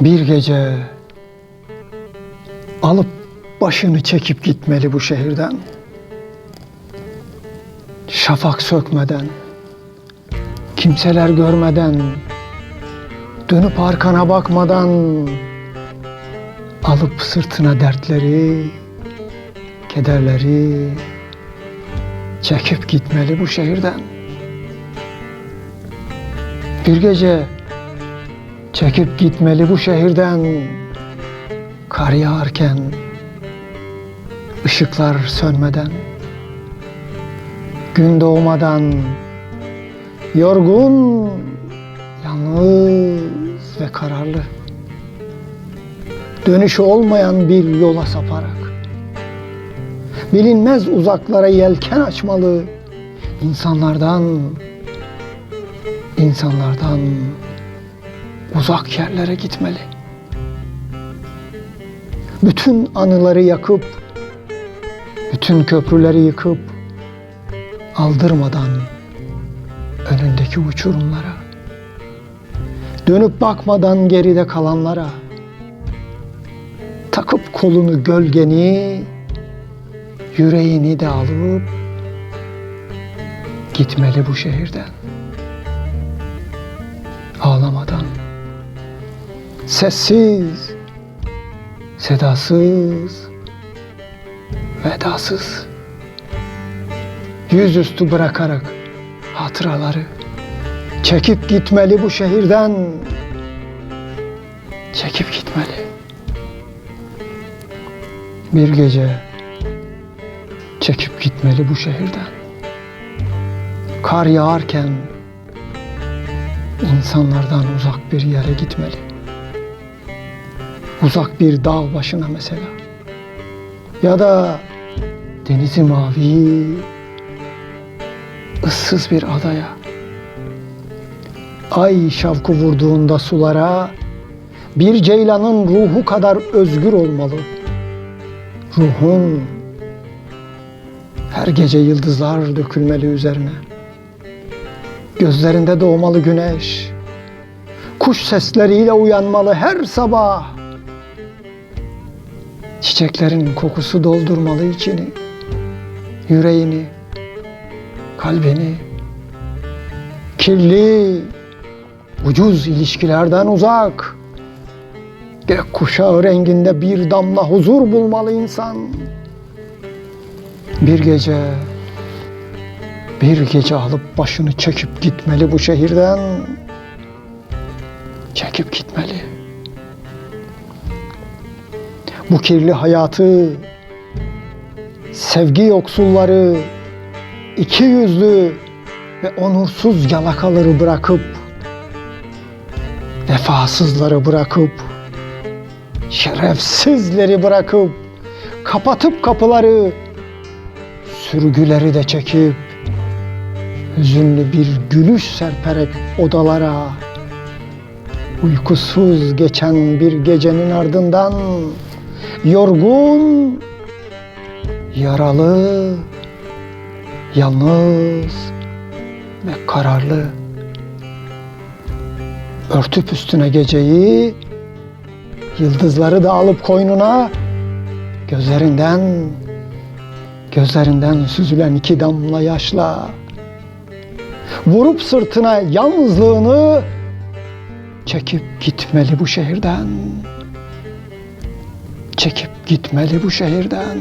Bir gece alıp başını çekip gitmeli bu şehirden. Şafak sökmeden, kimseler görmeden, dönüp arkana bakmadan alıp sırtına dertleri, kederleri çekip gitmeli bu şehirden. Bir gece çekip gitmeli bu şehirden. Kar yağarken ışıklar sönmeden gün doğmadan yorgun yalnız ve kararlı. Dönüşü olmayan bir yola saparak bilinmez uzaklara yelken açmalı insanlardan insanlardan uzak yerlere gitmeli. Bütün anıları yakıp, bütün köprüleri yıkıp, aldırmadan önündeki uçurumlara, dönüp bakmadan geride kalanlara, takıp kolunu gölgeni, yüreğini de alıp gitmeli bu şehirden. Ağlamadan, sessiz, sedasız, vedasız, yüzüstü bırakarak hatıraları çekip gitmeli bu şehirden, çekip gitmeli. Bir gece çekip gitmeli bu şehirden. Kar yağarken insanlardan uzak bir yere gitmeli. Uzak bir dağ başına mesela. Ya da denizi mavi, ıssız bir adaya. Ay şavku vurduğunda sulara bir ceylanın ruhu kadar özgür olmalı. Ruhun her gece yıldızlar dökülmeli üzerine. Gözlerinde doğmalı güneş. Kuş sesleriyle uyanmalı her sabah. Çiçeklerin kokusu doldurmalı içini, yüreğini, kalbini. Kirli, ucuz ilişkilerden uzak. Gök kuşağı renginde bir damla huzur bulmalı insan. Bir gece bir gece alıp başını çekip gitmeli bu şehirden. Çekip gitmeli. Bu kirli hayatı, sevgi yoksulları, iki yüzlü ve onursuz yalakaları bırakıp, vefasızları bırakıp, şerefsizleri bırakıp, kapatıp kapıları, sürgüleri de çekip, hüzünlü bir gülüş serperek odalara, uykusuz geçen bir gecenin ardından yorgun, yaralı, yalnız ve kararlı örtüp üstüne geceyi, yıldızları da alıp koynuna, gözlerinden gözlerinden süzülen iki damla yaşla vurup sırtına yalnızlığını çekip gitmeli bu şehirden. Çekip gitmeli bu şehirden.